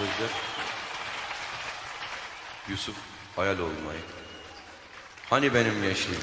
Sözler Yusuf hayal olmayı. Hani benim gençliğim?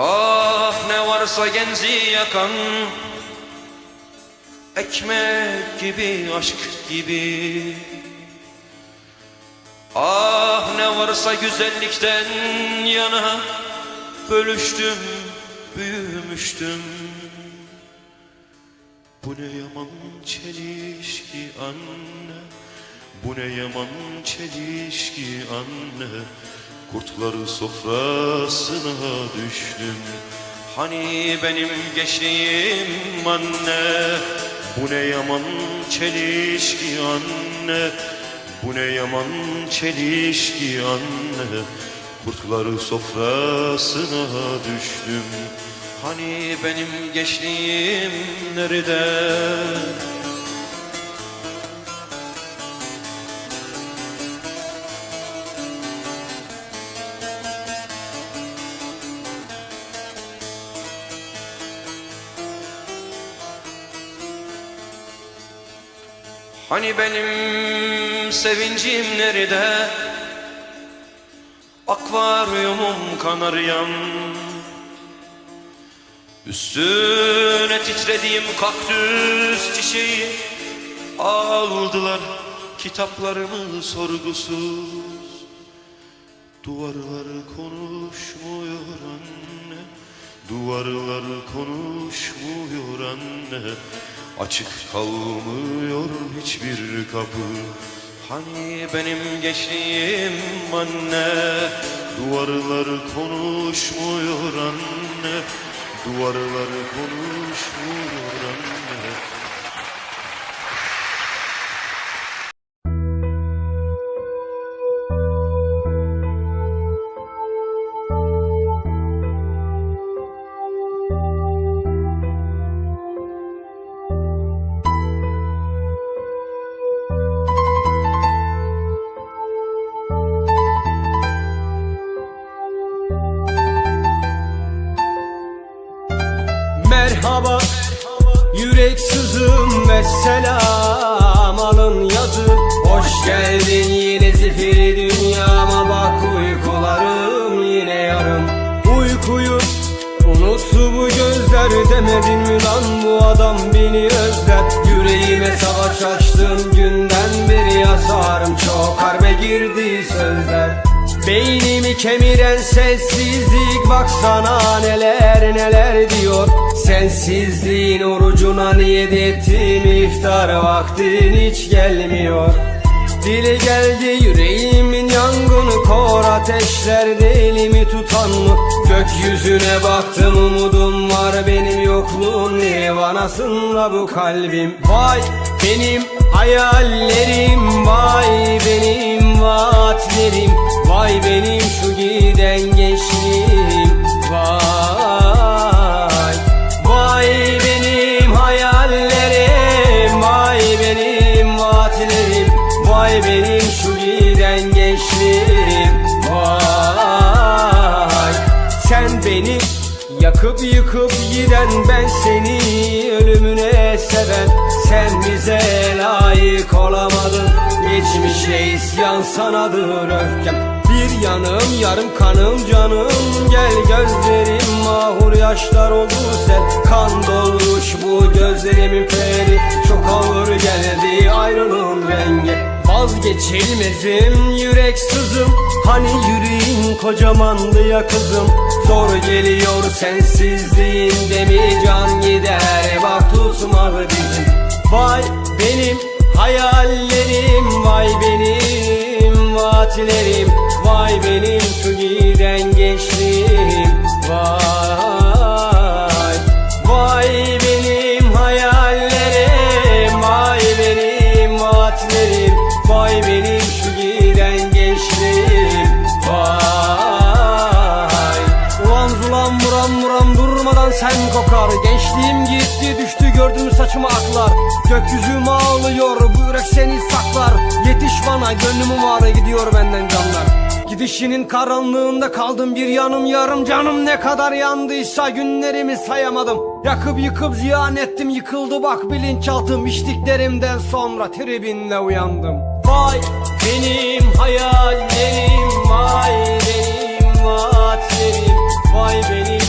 Ah ne varsa genzi yakan Ekmek gibi aşk gibi. Ah ne varsa güzellikten yana Bölüştüm büyümüştüm. Bu ne yaman çelişki anne Bu ne yaman çelişki anne Kurtları sofrasına düştüm. Hani benim gençliğim anne? Bu ne yaman çelişki anne? Bu ne yaman çelişki anne? Kurtları sofrasına düştüm. Hani benim gençliğim nerede? Hani benim sevincim nerede? Akvaryumum kanaryam Üstüne titrediğim kaktüs çiçeği Aldılar kitaplarımı sorgusuz. Duvarlar konuşmuyor anne Duvarlar konuşmuyor anne Açık kalmıyor hiçbir kapı. Hani benim gençliğim anne? Duvarlar konuşmuyor anne. Duvarlar konuşmuyor anne Yürek sızım ve selam alın yazı. Hoş geldin yine zifiri dünyama. Bak uykularım yine yarım. Uykuyu unuttu bu gözler demedin mi lan bu adam beni özler? Yüreğime savaş açtın günden beri yazarım. Çok harbe girdi sözler. Beynimi kemiren sessizlik baksana neler neler diyor Sensizliğin orucuna niyet ettim iftar vaktin hiç gelmiyor. Dile geldi yüreğimin yangını Kor ateşlerde elimi tutan mı? Gökyüzüne baktım umudum var Benim yokluğun nirvanasında bu kalbim? Vay benim hayallerim Vay benim vaatlerim Vay benim şu giden yakıp yıkıp giden Ben seni ölümüne seven Sen bize layık olamadın Geçmişe isyan sanadır öfkem. Bir yanım yarım kanım canım Gel gözlerim mahur yaşlar oldu sen. Kan dolmuş bu gözlerimin peri Çok ağır geldi ayrılığın rengi Vazgeçilmezim yürek sızım. Hani yüreğin kocamandı ya kızım. Zor geliyor sensizliğinde mi can gider. Bak tutmadı dizim Vay benim hayallerim Vay benim vaatlerim Gençliğim gitti düştü gördün mü saçıma aklar? Gökyüzüm ağlıyor bu yürek seni saklar. Yetiş bana gönlümü var gidiyor benden canlar. Gidişinin karanlığında kaldım bir yanım yarım. Canım ne kadar yandıysa günlerimi sayamadım. Yakıp yıkıp ziyan ettim yıkıldı bak bilinçaltım. İçtiklerimden sonra tribinle uyandım. Vay benim hayallerim vay benim vaatlerim. Vay benim